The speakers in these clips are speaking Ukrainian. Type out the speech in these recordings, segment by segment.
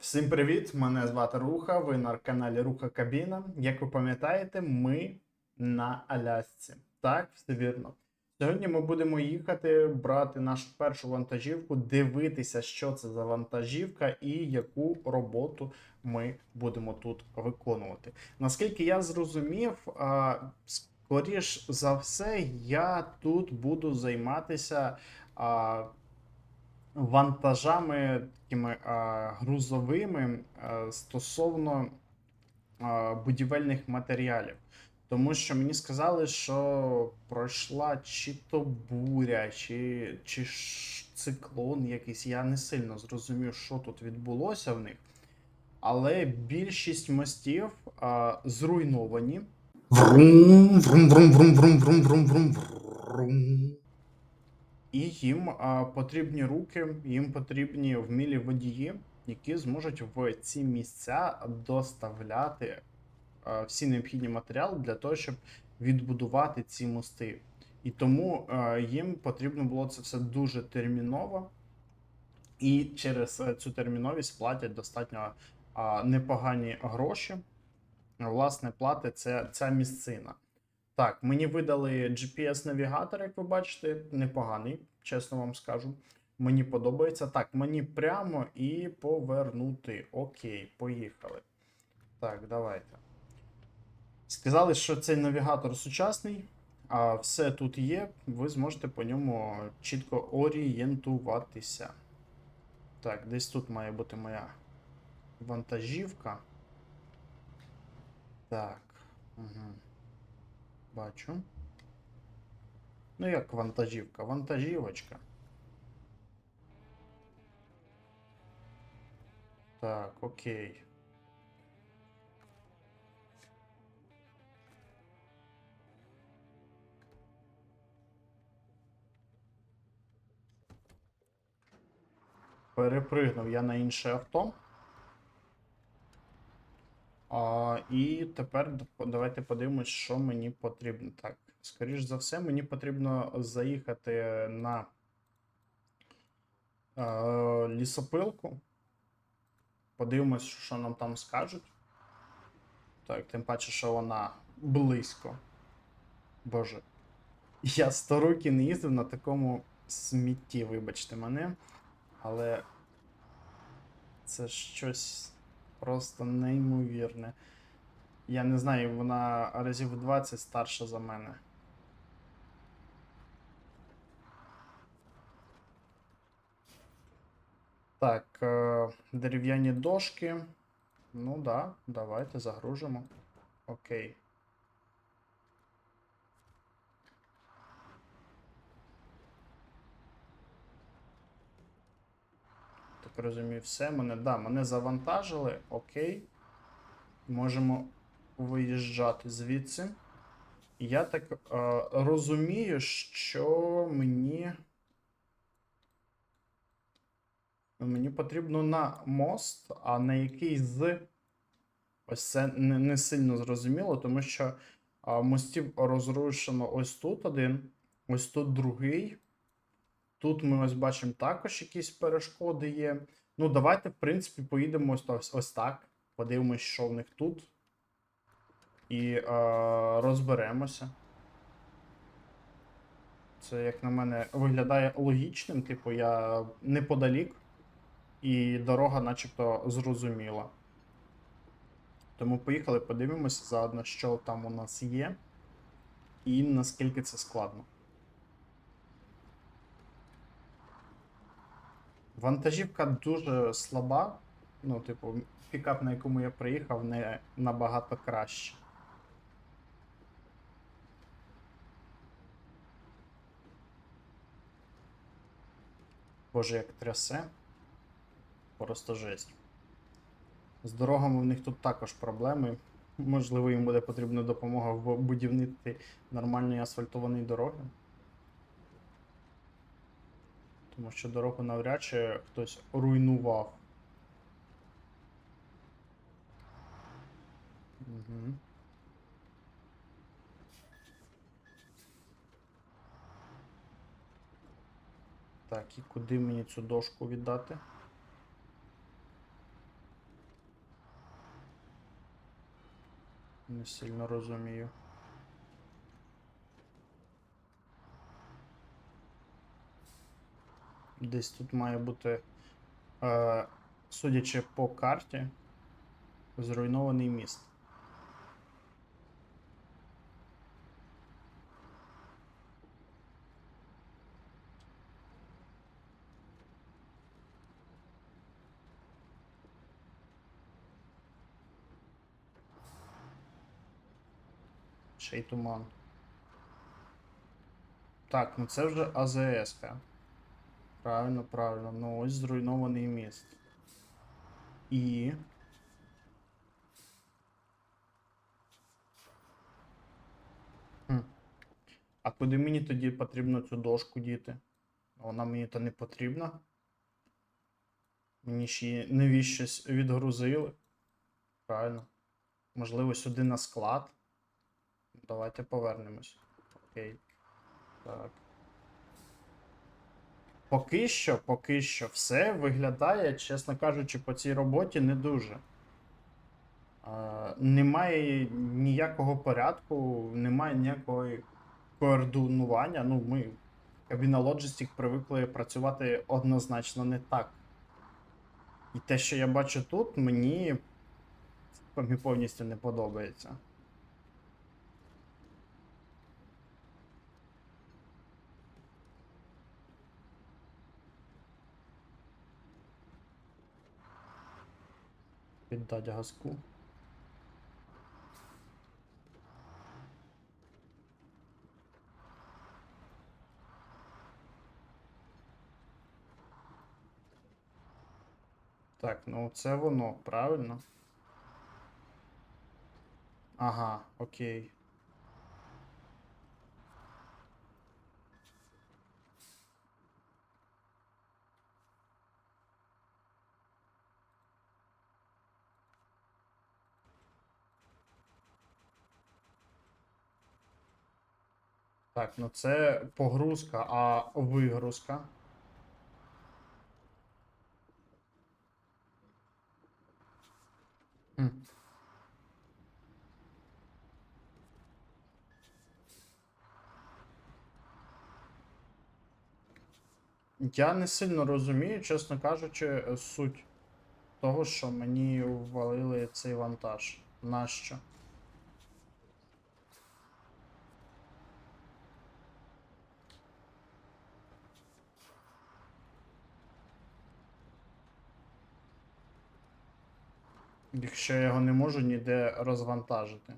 Всім привіт! Мене звати Руха. Ви на каналі Руха Кабіна. Як ви пам'ятаєте, ми на Алясці. Так, все вірно. Сьогодні ми будемо їхати, брати нашу першу вантажівку, дивитися, що це за вантажівка і яку роботу ми будемо тут виконувати. Наскільки я зрозумів, скоріш за все, я тут буду займатися. Вантажами такими а, грузовими а, стосовно а, будівельних матеріалів. Тому що мені сказали, що пройшла чи то буря, чи, чи циклон якийсь. Я не сильно зрозумів, що тут відбулося в них. Але більшість мостів а, зруйновані. Врум, врум, врум, врум, врум, врум, врум, врум. І їм потрібні руки, їм потрібні вмілі водії, які зможуть в ці місця доставляти всі необхідні матеріали для того, щоб відбудувати ці мости. І тому їм потрібно було це все дуже терміново, і через е, цю терміновість платять достатньо непогані гроші. Власне, платить ця місцина. Так, мені видали GPS-навігатор, як ви бачите, непоганий, чесно вам скажу. Мені подобається. Так, мені прямо і повернути. Окей, поїхали. Так, давайте. Сказали, що цей навігатор сучасний, а все тут є. Ви зможете по ньому чітко орієнтуватися. Так, десь тут має бути моя вантажівка. Так. Угу. Бачу. Ну, як вантажівка? Вантажівочка. Так, окей. Перепригнув я на інше авто. А, і тепер давайте подивимось, що мені потрібно. Так, скоріш за все, мені потрібно заїхати на е, лісопилку. Подивимось, що нам там скажуть. Так, тим паче, що вона близько. Боже. Я 100 років не їздив на такому смітті, вибачте мене. Але це щось просто неймовірне. Я не знаю, вона разів 20 старша за мене. Так, е, дерев'яні дошки. Ну да, давайте загружимо. Окей. Так розумію, все. Мене, да, мене завантажили. Окей. Можемо виїжджати звідси. Я так е, розумію, що мені. Мені потрібно на мост, а на який з. Ось це не, не сильно зрозуміло, тому що а, мостів розрушено ось тут один, ось тут другий. Тут ми ось бачимо також якісь перешкоди є. Ну, давайте, в принципі, поїдемо ось, ось, так. Подивимось, що в них тут. І е, розберемося. Це, як на мене, виглядає логічним. Типу, я неподалік, і дорога, начебто, зрозуміла. Тому поїхали, подивимося заодно, що там у нас є, і наскільки це складно. Вантажівка дуже слаба. Ну, типу, пікап, на якому я приїхав, не набагато краще. Боже, як трясе. Просто жесть. З дорогами в них тут також проблеми. Можливо, їм буде потрібна допомога в будівництві нормальної асфальтованої дороги тому що дорогу навряд чи хтось руйнував. Угу. Так, і куди мені цю дошку віддати? Не сильно розумію. Десь тут має бути, е, судячи по карті, зруйнований міст. Ще й туман. Так, ну це вже АЗС. Правильно, правильно. Ну ось зруйнований міст. І. А куди мені тоді потрібно цю дошку діти? Вона мені то не потрібна. Мені ще її навіщось відгрузили. Правильно. Можливо, сюди на склад. Давайте повернемось. Окей. Так. Поки що, поки що, все виглядає, чесно кажучи, по цій роботі не дуже. Е, немає ніякого порядку, немає ніякого координування. Ну, ми, кабіна Logistic, привикли працювати однозначно не так. І те, що я бачу тут, мені повністю не подобається. Піддать газку. Так, ну це воно, правильно? Ага, окей. Так, ну це погрузка, а вигрузка. Хм. Я не сильно розумію, чесно кажучи, суть того, що мені ввалили цей вантаж. Нащо? Якщо я його не можу ніде розвантажити.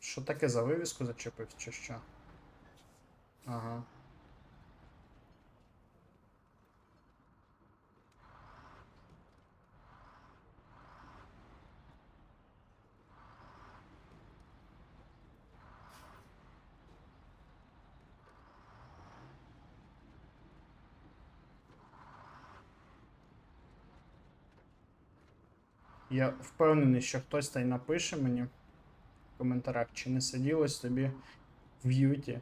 Що таке за вивіску зачепив, чи що? Ага. Я впевнений, що хтось та й напише мені в коментарях, чи не сиділось тобі в юті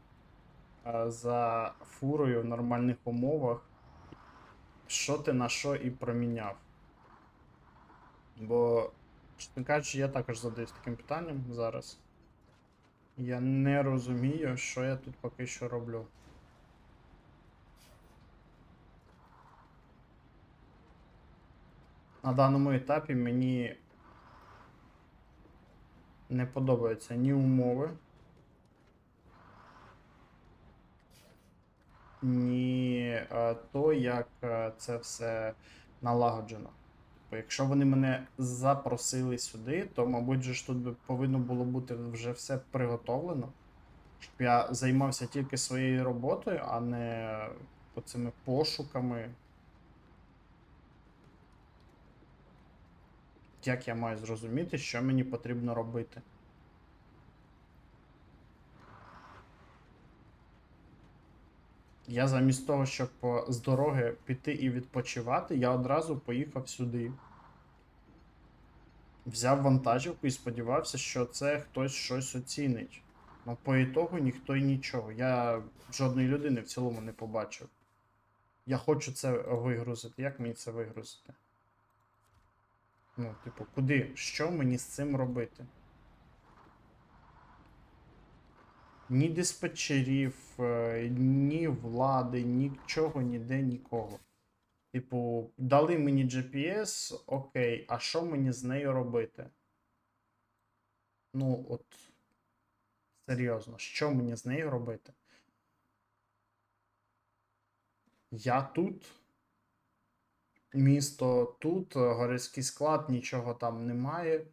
за фурою в нормальних умовах, що ти на що і проміняв. Бо, чесно кажучи, я також задаюсь таким питанням зараз. Я не розумію, що я тут поки що роблю. На даному етапі мені не подобаються ні умови, ні е, то, як е, це все налагоджено. Бо якщо вони мене запросили сюди, то, мабуть, ж тут повинно було бути вже все приготовлено, щоб я займався тільки своєю роботою, а не оцими пошуками. Як я маю зрозуміти, що мені потрібно робити? Я замість того, щоб з дороги піти і відпочивати, я одразу поїхав сюди. Взяв вантажівку і сподівався, що це хтось щось оцінить. Ну, по ітогу ніхто й нічого. Я жодної людини в цілому не побачив. Я хочу це вигрузити. Як мені це вигрузити? Ну, типу, куди? Що мені з цим робити? Ні диспетчерів, е, ні влади, нічого, ніде, нікого. Типу, дали мені GPS, окей, а що мені з нею робити? Ну, от. Серйозно, що мені з нею робити? Я тут. Місто тут, е, городський склад, нічого там немає.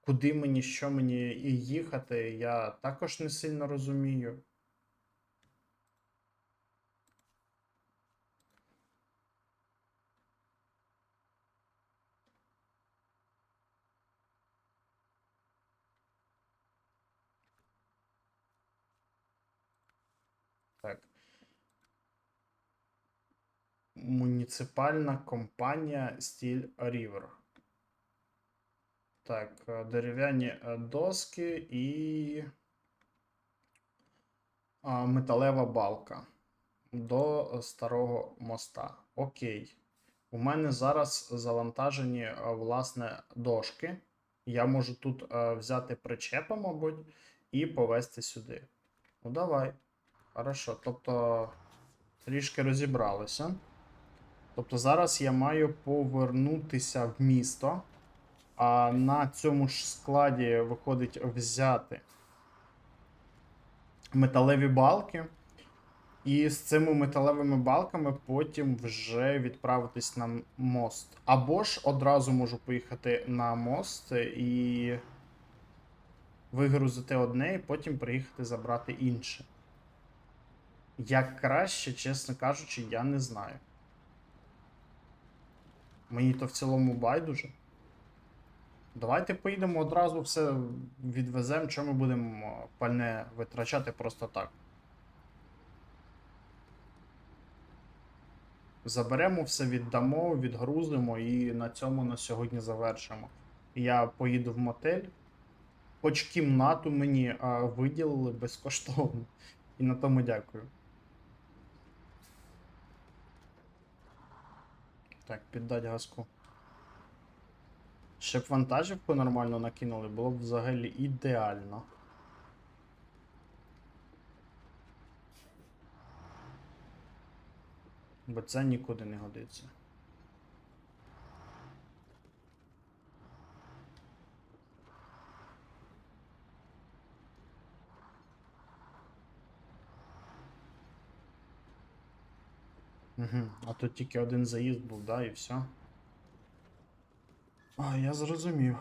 Куди мені, що мені і їхати, я також не сильно розумію. Так. Муніципальна компанія Steel River. Так, е, дерев'яні е, доски і металева балка до старого моста. Окей. У мене зараз завантажені, е, власне, дошки. Я можу тут взяти причепа, мабуть, і повезти сюди. Ну, давай. Хорошо. Тобто, трішки розібралися. Тобто зараз я маю повернутися в місто. А на цьому ж складі виходить взяти металеві балки. І з цими металевими балками потім вже відправитись на мост. Або ж одразу можу поїхати на мост і вигрузити одне, і потім приїхати забрати інше. Як краще, чесно кажучи, я не знаю. Мені то в цілому байдуже. Давайте поїдемо одразу все відвеземо, що ми будемо пальне витрачати просто так. Заберемо все, віддамо, відгрузимо і на цьому на сьогодні завершимо. Я поїду в мотель. Хоч кімнату мені виділили безкоштовно. І на тому дякую. Так, піддать газку. Щоб вантажівку нормально накинули, було б взагалі ідеально. Бо це нікуди не годиться. А тут тільки один заїзд був, да, і все. А, я зрозумів.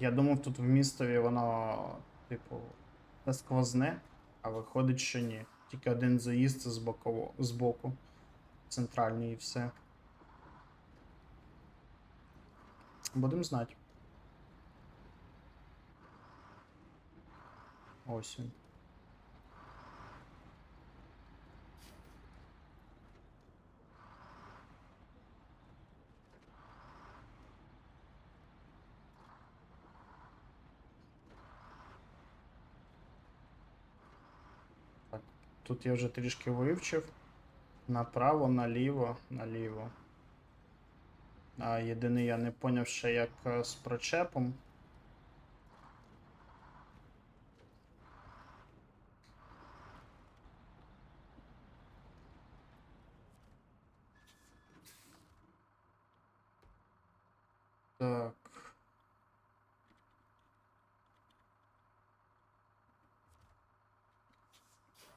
Я думав, тут в містові воно, типу, не сквозне, а виходить, що ні. Тільки один заїзд з боково, з боку. Центральний і все. Будемо знати. Ось він. Я вже трішки вивчив. Направо, наліво, наліво. А єдине я не поняв ще як е, з прочепом. Так.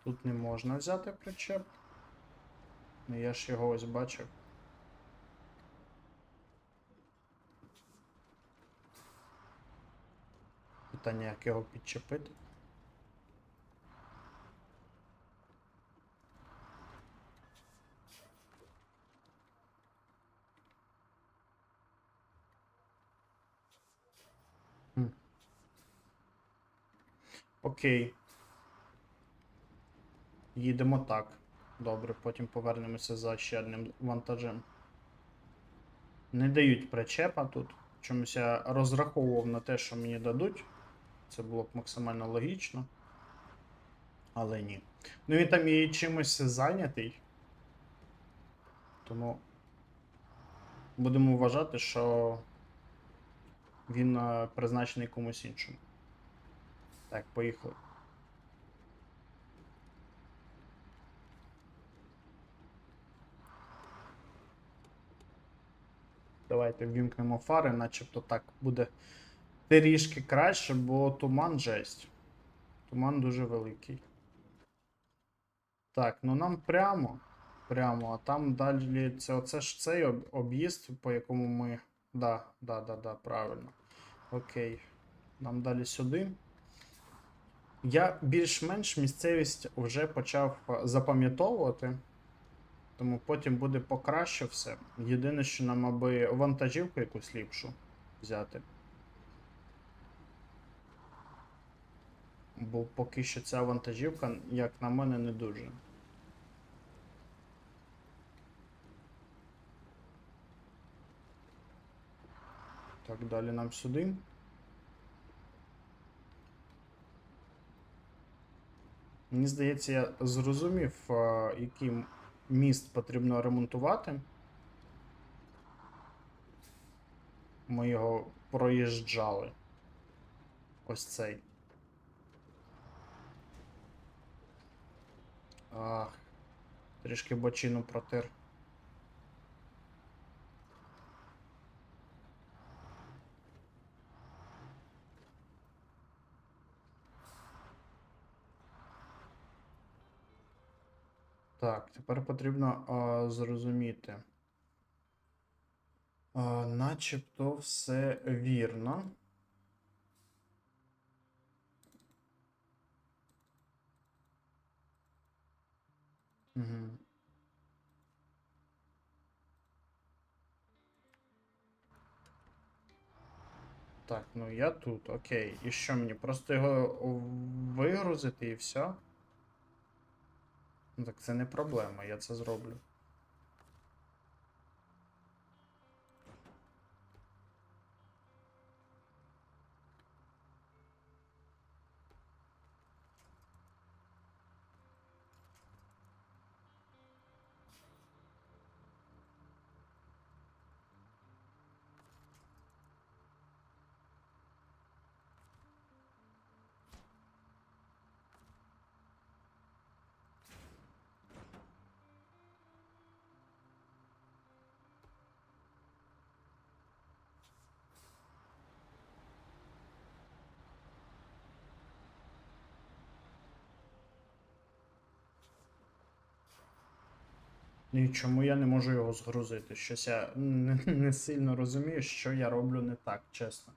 Тут не можна взяти причеп. Ну я ж його ось бачив. Питання, як його підчепити. Окей. Їдемо так. Добре, потім повернемося за ще одним вантажем. Не дають причепа тут. Чомусь я розраховував на те, що мені дадуть. Це було б максимально логічно. Але ні. Ну він там і чимось зайнятий. Тому будемо вважати, що він е, призначений комусь іншому. Так, поїхали. Давайте ввімкнемо фари, начебто так буде трішки краще, бо туман жесть. Туман дуже великий. Так, ну нам прямо. Прямо, а там далі це оце ж цей об'їзд, по якому ми. Да, да, да, да, правильно. Окей. Нам далі сюди. Я більш-менш місцевість вже почав е, запам'ятовувати, тому потім буде покраще все. Єдине, що нам аби вантажівку якусь ліпшу взяти. Бо поки що ця вантажівка, як на мене, не дуже. Так, далі нам сюди. Мені здається, я зрозумів, а, який м- міст потрібно ремонтувати. Ми його проїжджали. Ось цей. Ах, трішки бочину протер. Так, тепер потрібно а, зрозуміти. А, начебто все вірно. Угу. Так, ну я тут, окей. І що мені? Просто його вигрузити і все? Ну так це не проблема, я це зроблю. І чому я не можу його згрузити? Щось я не, не сильно розумію, що я роблю не так, чесно.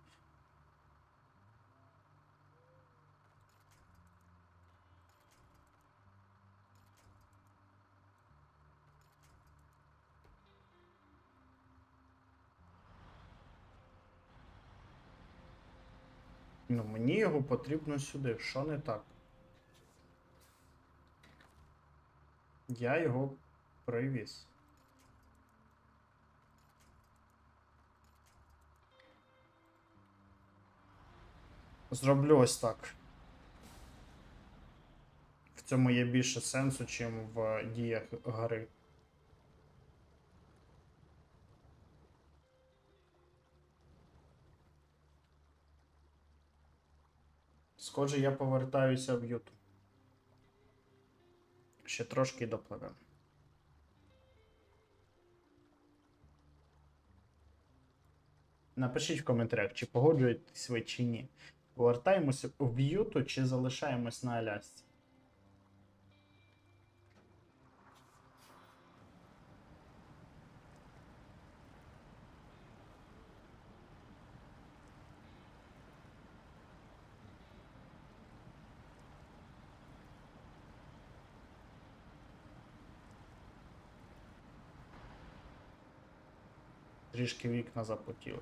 Ну, мені його потрібно сюди. Що не так? Я його привіз. Зроблю ось так. В цьому є більше сенсу, чим в діях гри. Схоже, я повертаюся в Юту. Ще трошки допливемо. Напишіть в коментарях, чи погоджуєтесь ви чи ні. Повертаємося в Юту чи залишаємось на Алясці. Трішки вікна запотіли.